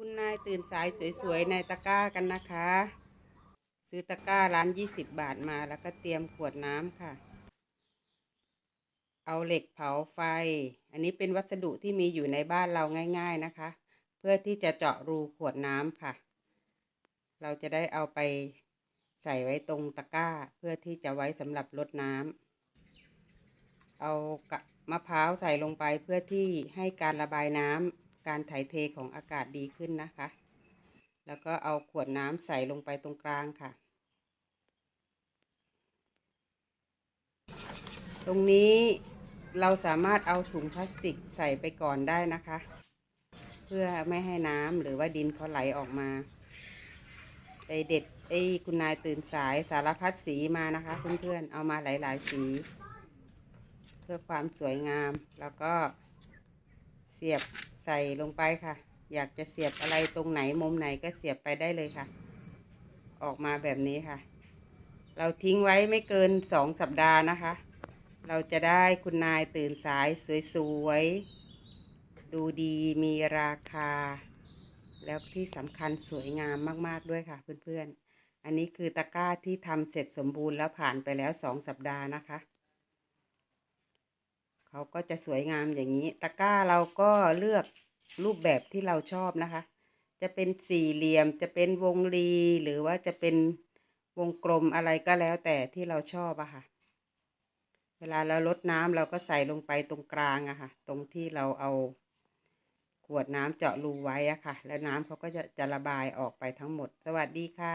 คุณนายตื่นสายสวยๆในตะกร้ากันนะคะ ซื้อตะกร้าร้านยี่สิบบาทมาแล้วก็เตรียมขวดน้ำค่ะ เอาเหล็กเผาไฟ อันนี้เป็นวัสดุที่มีอยู่ในบ้านเราง่าย ๆนะคะ เพื่อที่จะเจาะรูขวดน้ำค่ะ เราจะได้เอาไปใส่ไว้ตรงตะกร้าเพื่อที่จะไว้สำหรับรดน้ำ เอากะมะพร้าวใส่ลงไปเพื่อที่ให้การระบายน้ำ การถ่ายเทของอากาศดีขึ้นนะคะ แล้วก็เอาขวดน้ำใส่ลงไปตรงกลางค่ะ ตรงนี้เราสามารถเอาถุงพลาสติกใส่ไปก่อนได้นะคะ เพื่อไม่ให้น้ำหรือว่าดินเขาไหลออกมาไปเด็ดไอ้คุณนายตื่นสายสารพัดสีมานะคะ เพื่อนๆเอามาหลายๆสี เพื่อความสวยงามแล้วก็เสียบ ใส่ลงไปค่ะ อยากจะเสียบอะไรตรงไหนมุมไหนก็เสียบไปได้เลยค่ะ ออกมาแบบนี้ค่ะ เราทิ้งไว้ไม่เกินสองสัปดาห์นะคะ เราจะได้คุณนายตื่นสายสวยๆ ดูดีมีราคา แล้วที่สำคัญสวยงามมากๆด้วยค่ะเพื่อนๆอันนี้คือตะกร้าที่ทำเสร็จสมบูรณ์แล้วผ่านไปแล้วสองสัปดาห์นะคะ เขาก็จะสวยงามอย่างนี้ ตะกร้าเราก็เลือก รูปแบบที่เราชอบนะคะ จะเป็นสี่เหลี่ยมจะเป็นวงรีหรือว่าจะเป็นวงกลมอะไรก็แล้วแต่ที่เราชอบอะค่ะ เวลาเราลดน้ำเราก็ใส่ลงไปตรงกลางอะค่ะ ตรงที่เราเอาขวดน้ำเจาะรูไว้อะค่ะ แล้วน้ำเขาก็จะจะระบายออกไปทั้งหมด สวัสดีค่ะ